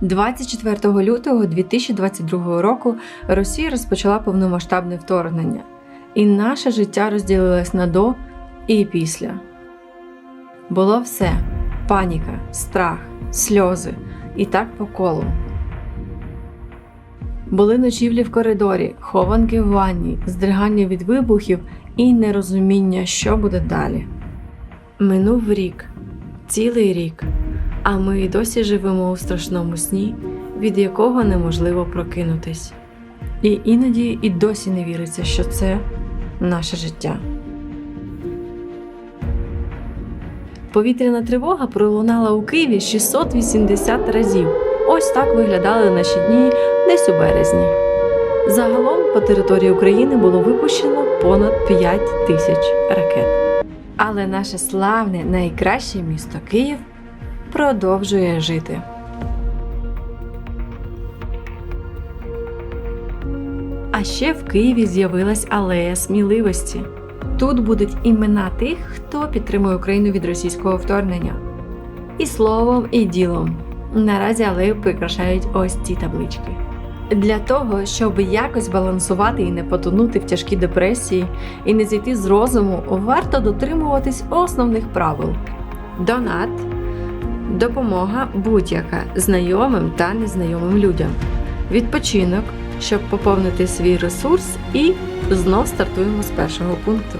24 лютого 2022 року Росія розпочала повномасштабне вторгнення, і наше життя розділилось на до і після. Було все: паніка, страх, сльози і так по колу. Були ночівлі в коридорі, хованки в ванні, здригання від вибухів і нерозуміння, що буде далі. Минув рік, цілий рік, а ми й досі живемо у страшному сні, від якого неможливо прокинутись. І іноді і досі не віриться, що це наше життя. Повітряна тривога пролунала у Києві 680 разів. Ось так виглядали наші дні десь у березні. Загалом по території України було випущено понад 5 тисяч ракет. Але наше славне найкраще місто Київ продовжує жити. А ще в Києві з'явилась алея сміливості. Тут будуть імена тих, хто підтримує Україну від російського вторгнення. І словом, і ділом. Наразі алею прикрашають ось ці таблички. Для того, щоб якось балансувати і не потонути в тяжкій депресії і не зійти з розуму, варто дотримуватись основних правил: донат, допомога будь-яка знайомим та незнайомим людям, відпочинок, щоб поповнити свій ресурс, і знов стартуємо з першого пункту.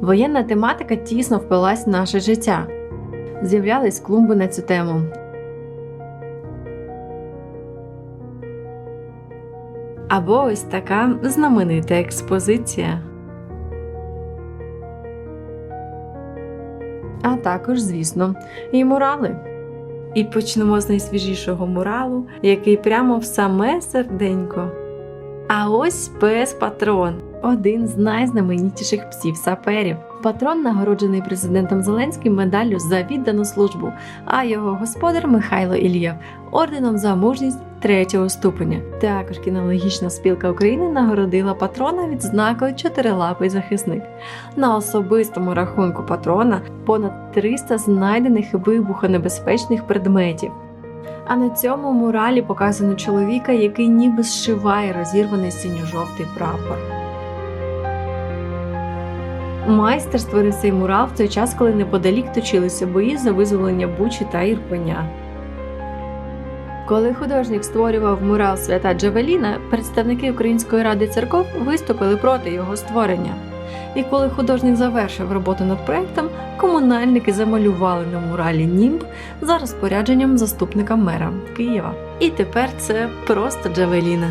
Воєнна тематика тісно впилась в наше життя. З'являлись клумби на цю тему. Або ось така знаменита експозиція. А також, звісно, і мурали. І почнемо з найсвіжішого муралу, який прямо в саме серденько. А ось пес Патрон один з найзнаменітіших псів саперів. Патрон нагороджений президентом Зеленським медаллю за віддану службу, а його господар Михайло Ільєв орденом за мужність третього ступеня. Також кінологічна спілка України нагородила патрона відзнакою чотирилапий захисник. На особистому рахунку патрона понад 300 знайдених вибухонебезпечних предметів. А на цьому муралі показано чоловіка, який ніби зшиває розірваний синьо-жовтий прапор. Майстер створив цей мурал в той час, коли неподалік точилися бої за визволення Бучі та Ірпеня. Коли художник створював мурал свята Джавеліна, представники Української ради церков виступили проти його створення. І коли художник завершив роботу над проектом, комунальники замалювали на муралі німб за розпорядженням заступника мера Києва. І тепер це просто Джавеліна.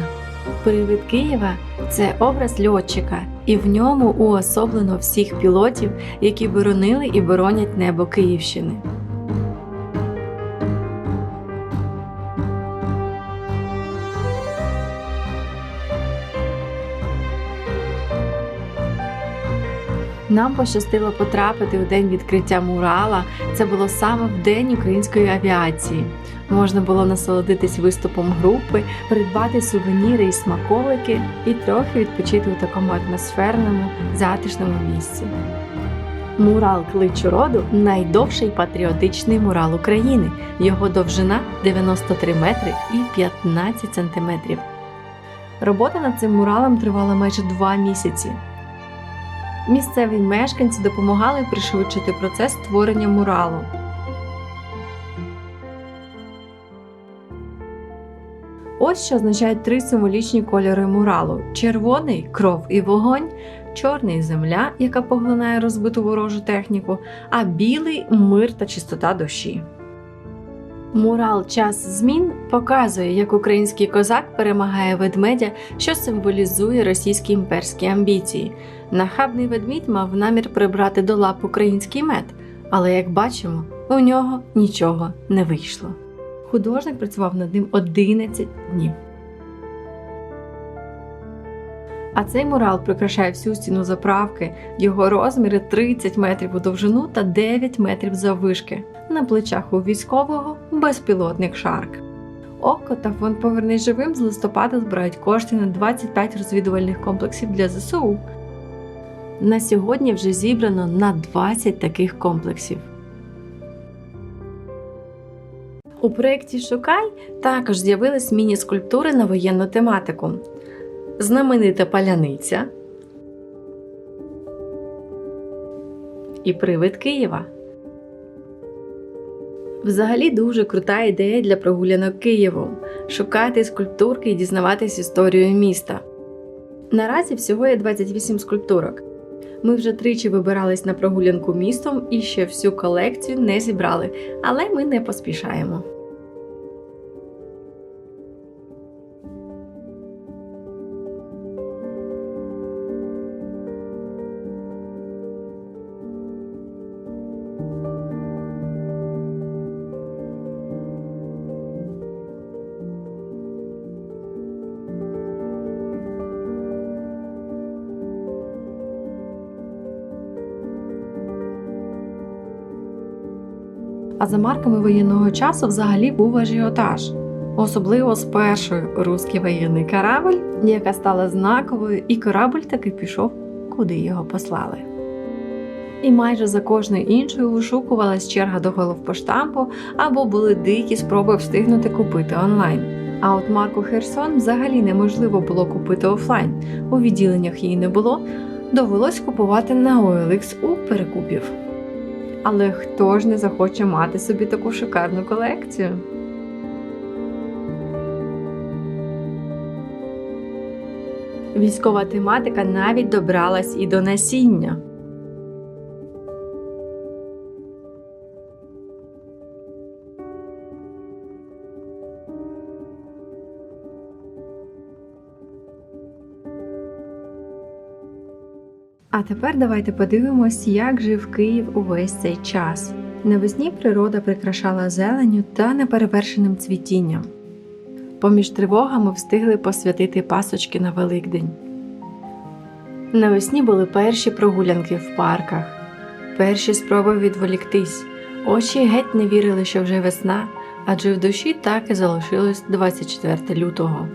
Привид Києва це образ льотчика, і в ньому уособлено всіх пілотів, які боронили і боронять небо Київщини. Нам пощастило потрапити у день відкриття мурала. Це було саме в день української авіації. Можна було насолодитись виступом групи, придбати сувеніри і смаколики і трохи відпочити у такому атмосферному, затишному місці. Мурал кличу роду найдовший патріотичний мурал України. Його довжина 93 метри і 15 сантиметрів. Робота над цим муралом тривала майже два місяці. Місцеві мешканці допомагали пришвидшити процес створення муралу. Ось що означають три символічні кольори муралу: червоний кров і вогонь, чорний земля, яка поглинає розбиту ворожу техніку, а білий мир та чистота душі. Мурал Час змін показує, як український козак перемагає ведмедя, що символізує російські імперські амбіції. Нахабний ведмідь мав намір прибрати до лап український мед, але як бачимо, у нього нічого не вийшло. Художник працював над ним 11 днів. А цей мурал прикрашає всю стіну заправки. Його розміри 30 метрів у довжину та 9 метрів заввишки. На плечах у військового безпілотник Шарк. ОККО та фонд Повернись живим з листопада збирають кошти на 25 розвідувальних комплексів для ЗСУ. На сьогодні вже зібрано на 20 таких комплексів. У проєкті Шукай також з'явились міні-скульптури на воєнну тематику. Знаменита паляниця і привид Києва. Взагалі дуже крута ідея для прогулянок Києвом шукати скульптурки і дізнаватись історію міста. Наразі всього є 28 скульптурок. Ми вже тричі вибирались на прогулянку містом і ще всю колекцію не зібрали, але ми не поспішаємо. За марками воєнного часу взагалі був ажіотаж. Особливо з першою руський воєнний корабль, яка стала знаковою, і корабль таки пішов, куди його послали. І майже за кожною іншою вишукувалась черга до головпоштампу або були дикі спроби встигнути купити онлайн. А от марку Херсон взагалі неможливо було купити офлайн. У відділеннях її не було, довелось купувати на OLX у перекупів. Але хто ж не захоче мати собі таку шикарну колекцію? Військова тематика навіть добралась і до насіння. А тепер давайте подивимось, як жив Київ увесь цей час. Навесні природа прикрашала зеленю та неперевершеним цвітінням. Поміж тривогами встигли посвятити пасочки на Великдень. Навесні були перші прогулянки в парках, перші спроби відволіктись. Очі геть не вірили, що вже весна, адже в душі так і залишилось 24 лютого.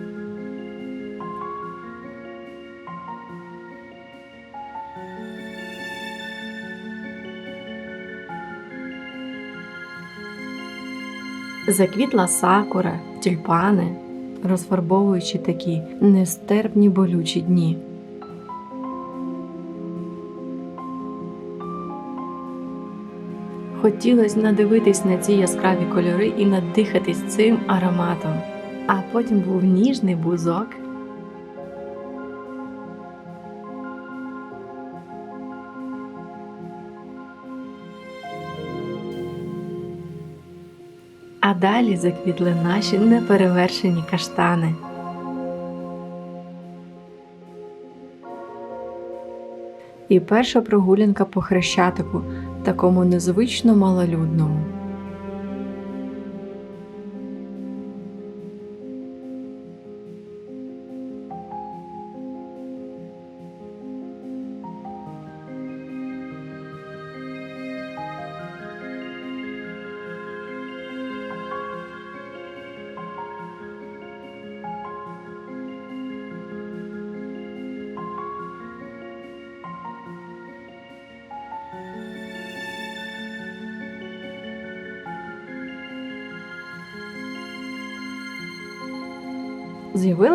Заквітла сакура, тюльпани, розфарбовуючи такі нестерпні болючі дні. Хотілося надивитись на ці яскраві кольори і надихатись цим ароматом. А потім був ніжний бузок. А далі заквітли наші неперевершені каштани. І перша прогулянка по хрещатику, такому незвично малолюдному.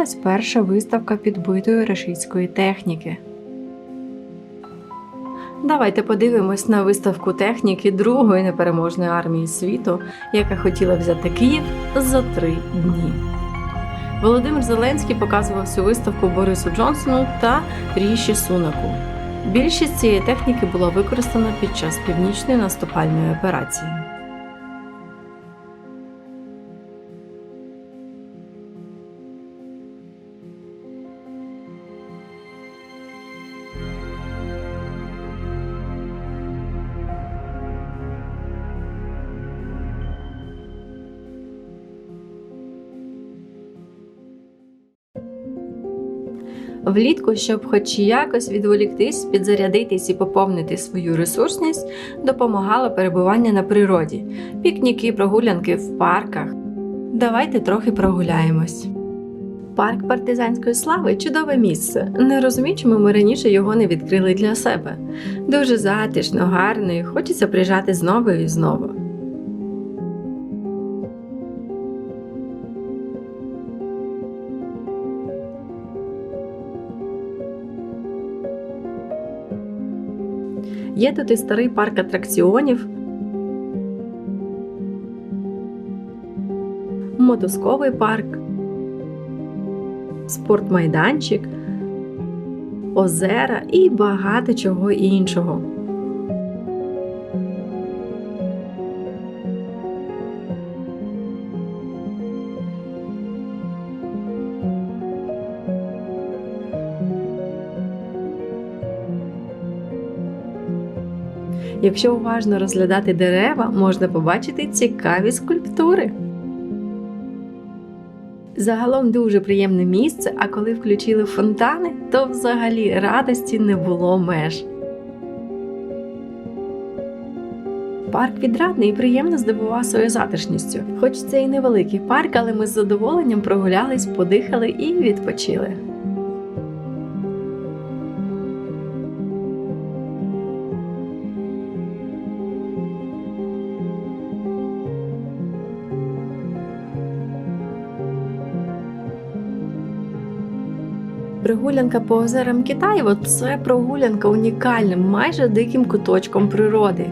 З'явилась перша виставка підбитої рашистської техніки. Давайте подивимось на виставку техніки другої непереможної армії світу, яка хотіла взяти Київ за три дні. Володимир Зеленський показував цю виставку Борису Джонсону та Ріші Сунаку. Більшість цієї техніки була використана під час північної наступальної операції. Влітку, щоб хоч якось відволіктись, підзарядитись і поповнити свою ресурсність, допомагало перебування на природі, пікніки, прогулянки в парках. давайте трохи прогуляємось. Парк партизанської слави чудове місце. Не розумію, чому ми раніше його не відкрили для себе. Дуже затишно, гарно і хочеться приїжджати знову і знову. Є тут і старий парк атракціонів, мотузковий парк, спортмайданчик, озера і багато чого іншого. Якщо уважно розглядати дерева, можна побачити цікаві скульптури. Загалом дуже приємне місце, а коли включили фонтани, то взагалі радості не було меж. Парк відрадний і приємно здивував своєю затишністю. Хоч це і невеликий парк, але ми з задоволенням прогулялись, подихали і відпочили. Прогулянка по озерам Китаєво це прогулянка унікальним, майже диким куточком природи.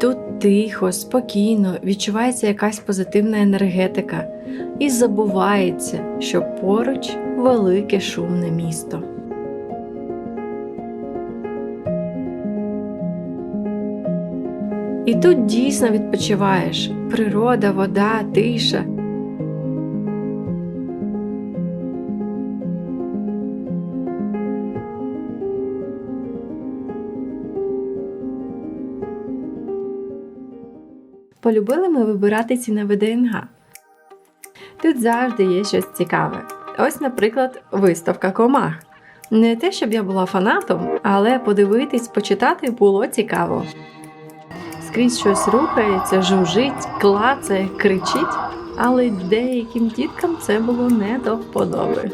Тут тихо, спокійно, відчувається якась позитивна енергетика і забувається, що поруч велике шумне місто. І тут дійсно відпочиваєш природа, вода, тиша. Полюбили ми вибирати ці на ВДНГ. Тут завжди є щось цікаве. Ось, наприклад, виставка комах. Не те, щоб я була фанатом, але подивитись, почитати було цікаво. Скрізь щось рухається, жужить, клацає, кричить, але деяким діткам це було не до вподоби.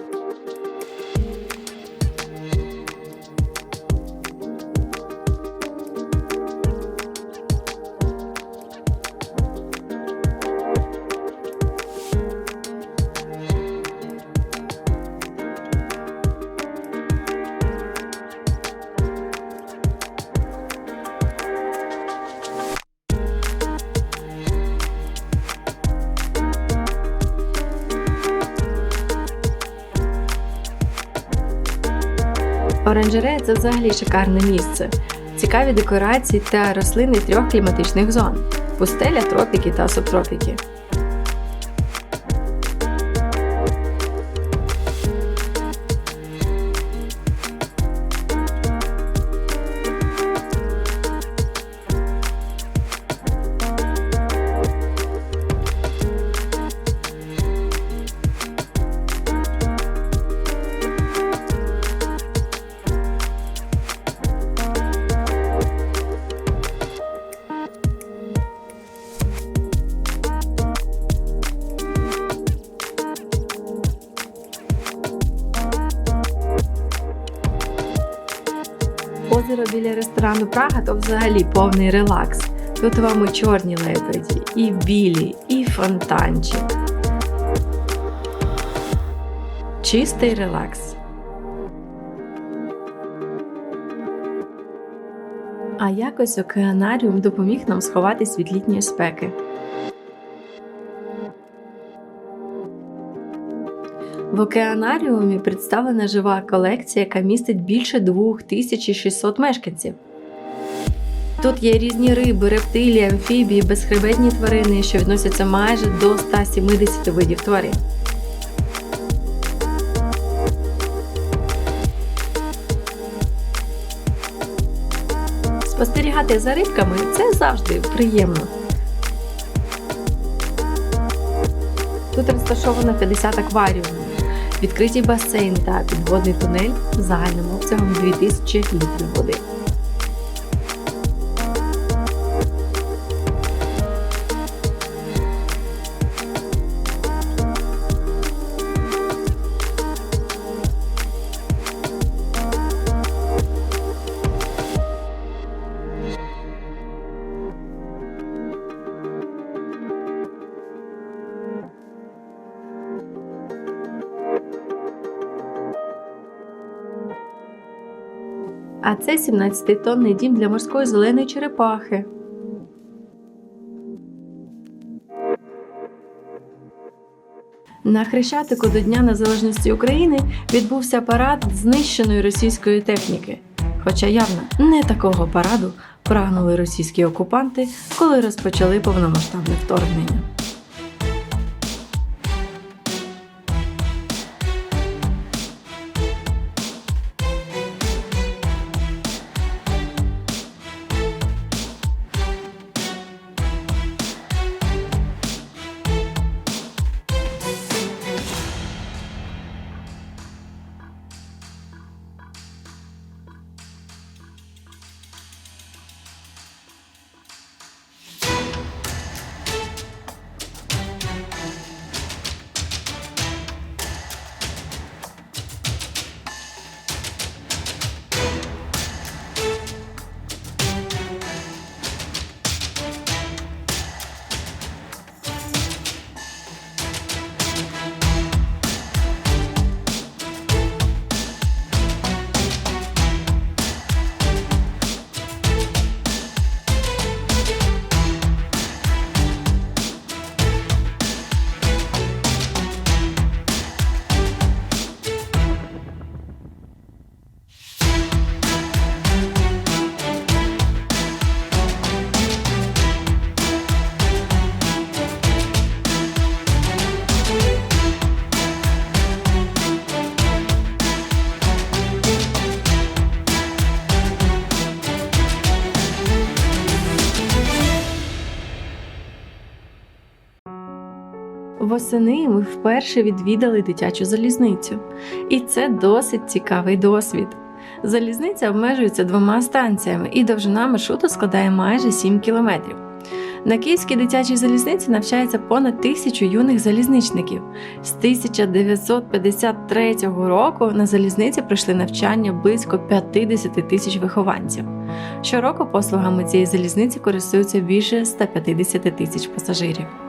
Оранжерея це взагалі шикарне місце. Цікаві декорації та рослини трьох кліматичних зон: пустеля, тропіки та субтропіки. Ресторану Прага то взагалі повний релакс. Тут вам і чорні лебеді, і білі, і фонтанчик. Чистий релакс. А якось океанаріум допоміг нам сховатись від літньої спеки. В океанаріумі представлена жива колекція, яка містить більше 2600 мешканців. Тут є різні риби, рептилії, амфібії, безхребетні тварини, що відносяться майже до 170 видів тварин. Спостерігати за рибками це завжди приємно. Тут розташовано 50 акваріумів, відкритий басейн та підводний тунель загальним обсягом 2000 літрів води. А це 17-тонний дім для морської зеленої черепахи. На Хрещатику до Дня Незалежності України відбувся парад знищеної російської техніки. Хоча явно не такого параду прагнули російські окупанти, коли розпочали повномасштабне вторгнення. Восени ми вперше відвідали дитячу залізницю, і це досить цікавий досвід. Залізниця обмежується двома станціями, і довжина маршруту складає майже 7 кілометрів. На Київській дитячій залізниці навчається понад тисячу юних залізничників. З 1953 року на залізниці пройшли навчання близько 50 тисяч вихованців. Щороку послугами цієї залізниці користуються більше 150 тисяч пасажирів.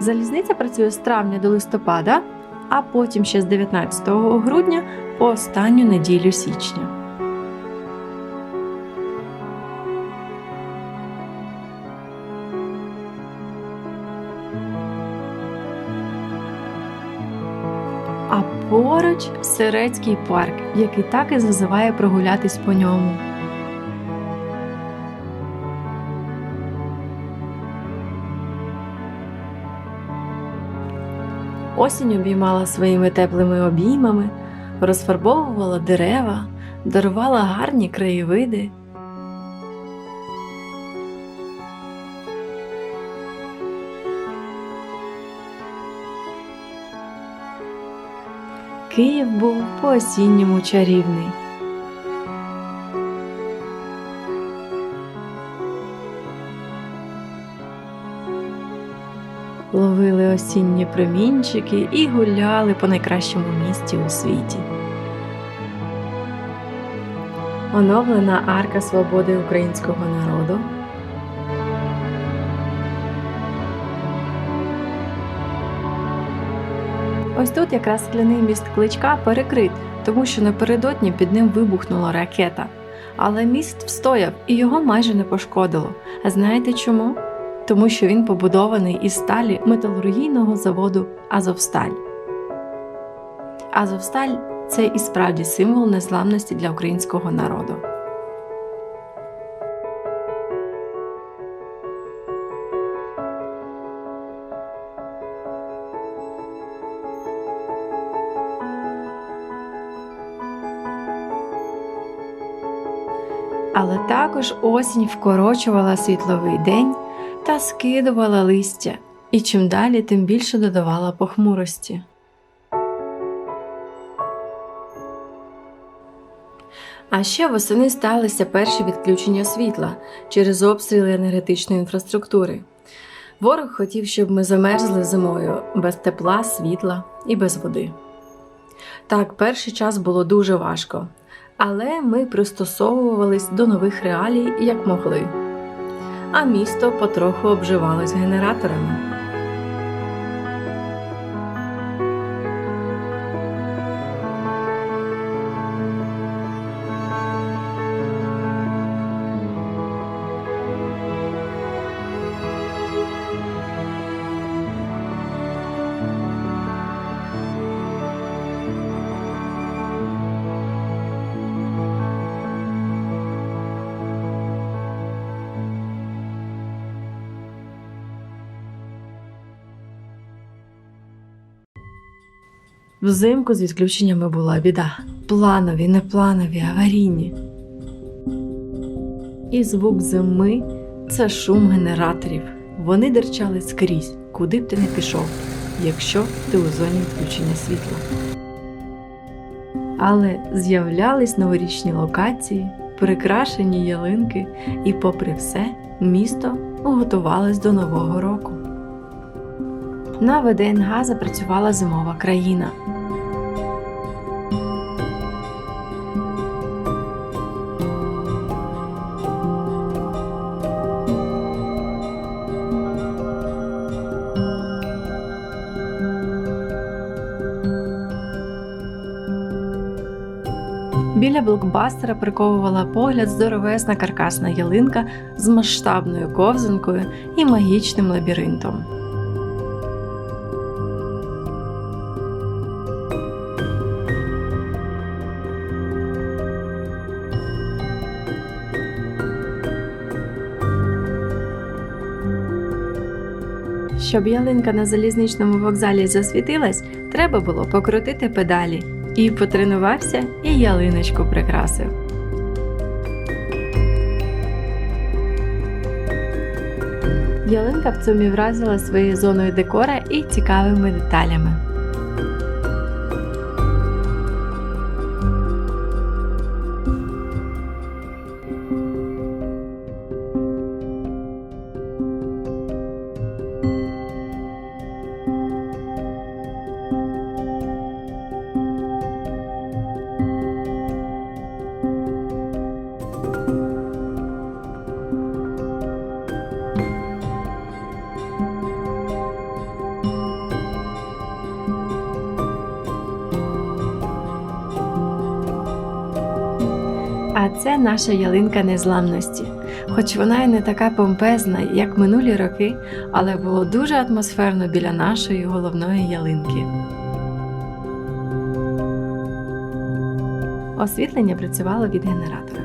Залізниця працює з травня до листопада, а потім ще з 19 грудня по останню неділю січня. А поруч Сирецький парк, який так і зазиває прогулятись по ньому. Осінь обіймала своїми теплими обіймами, розфарбовувала дерева, дарувала гарні краєвиди. Київ був по-осінньому чарівний. Осінні промінчики і гуляли по найкращому місті у світі. Оновлена арка свободи українського народу. Ось тут якраз скляний міст кличка перекрит, тому що напередодні під ним вибухнула ракета. Але міст встояв і його майже не пошкодило. А знаєте чому? Тому що він побудований із сталі металургійного заводу Азовсталь. Азовсталь це і справді символ незламності для українського народу. Але також осінь вкорочувала світловий день та скидувала листя, і чим далі, тим більше додавала похмурості. А ще восени сталися перші відключення світла через обстріли енергетичної інфраструктури. Ворог хотів, щоб ми замерзли зимою без тепла, світла і без води. Так, перший час було дуже важко, але ми пристосовувались до нових реалій як могли. А місто потроху обживалось генераторами. Взимку з відключеннями була біда. Планові, непланові, аварійні. І звук зими це шум генераторів. Вони дерчали скрізь, куди б ти не пішов, якщо ти у зоні відключення світла. Але з'являлись новорічні локації, прикрашені ялинки, і, попри все, місто готувалось до Нового року. На ВДНГ запрацювала зимова країна. Біля блокбастера приковувала погляд здоровесна каркасна ялинка з масштабною ковзанкою і магічним лабіринтом. Щоб ялинка на залізничному вокзалі засвітилась, треба було покрутити педалі. І потренувався, і ялиночку прикрасив. Ялинка в цьому вразила своєю зоною декора і цікавими деталями. А це наша ялинка незламності. Хоч вона й не така помпезна, як минулі роки, але було дуже атмосферно біля нашої головної ялинки. Освітлення працювало від генератора.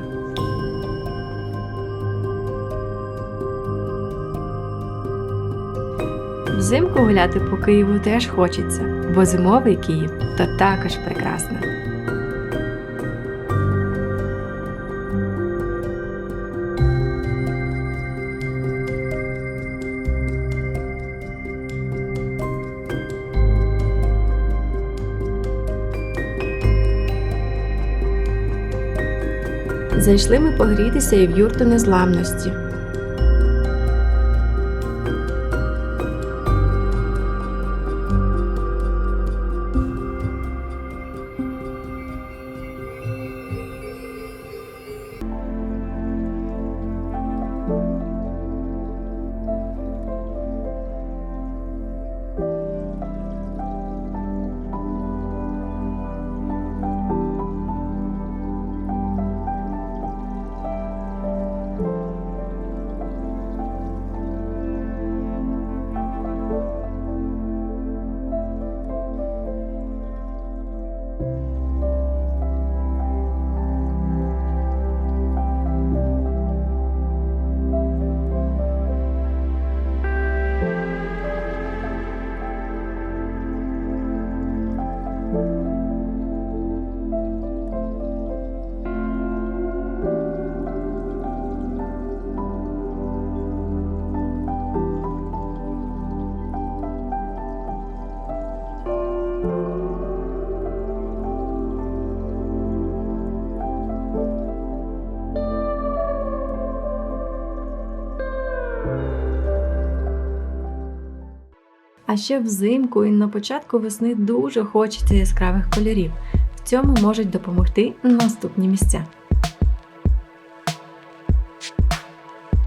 Взимку гуляти по Києву теж хочеться, бо зимовий Київ то також прекрасно. Зайшли ми погрітися і в юрту незламності. А ще взимку і на початку весни дуже хочеться яскравих кольорів. В цьому можуть допомогти наступні місця.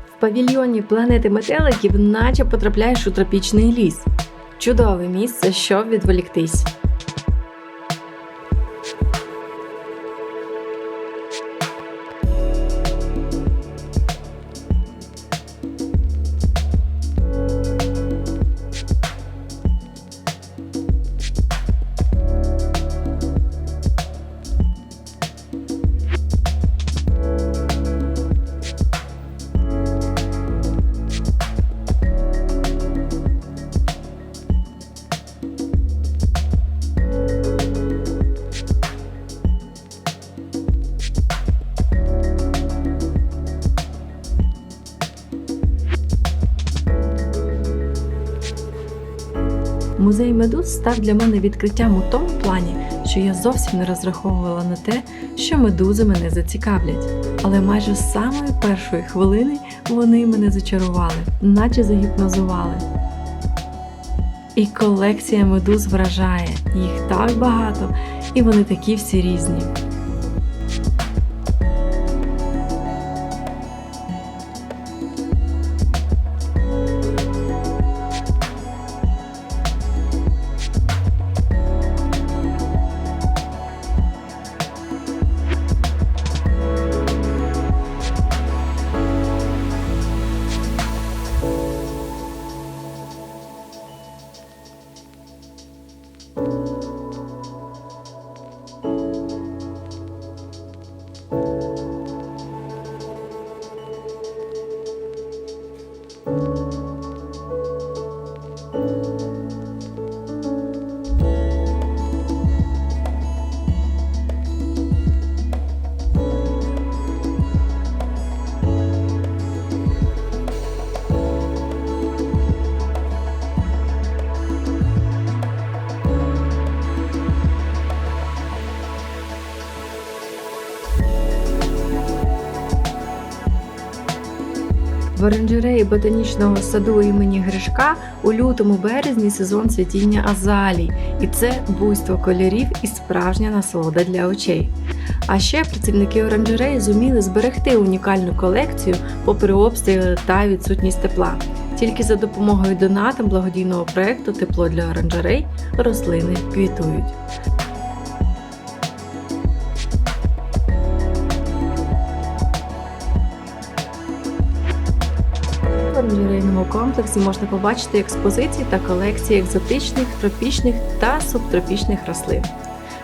В павільйоні планети метеликів наче потрапляєш у тропічний ліс. Чудове місце, щоб відволіктись. Музей медуз став для мене відкриттям у тому плані, що я зовсім не розраховувала на те, що медузи мене зацікавлять. Але майже з самої першої хвилини вони мене зачарували, наче загіпнозували. І колекція медуз вражає, їх так багато, і вони такі всі різні. В оранжереї ботанічного саду імені Гришка у лютому березні сезон цвітіння азалій, і це буйство кольорів і справжня насолода для очей. А ще працівники оранжереї зуміли зберегти унікальну колекцію попри обстріли та відсутність тепла. Тільки за допомогою донатам благодійного проекту Тепло для оранжерей рослини квітують. Комплексі можна побачити експозиції та колекції екзотичних, тропічних та субтропічних рослин.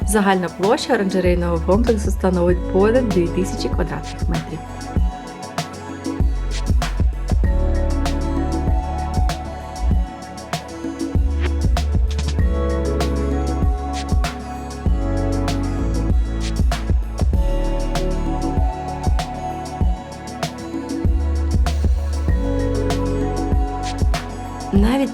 Загальна площа оранжерейного комплексу становить понад 2000 квадратних метрів.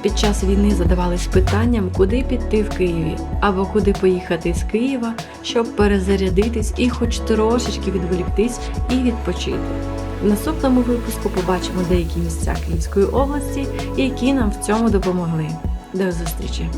Під час війни задавались питанням, куди піти в Києві або куди поїхати з Києва, щоб перезарядитись і хоч трошечки відволіктись і відпочити. В наступному випуску побачимо деякі місця Київської області, які нам в цьому допомогли. До зустрічі!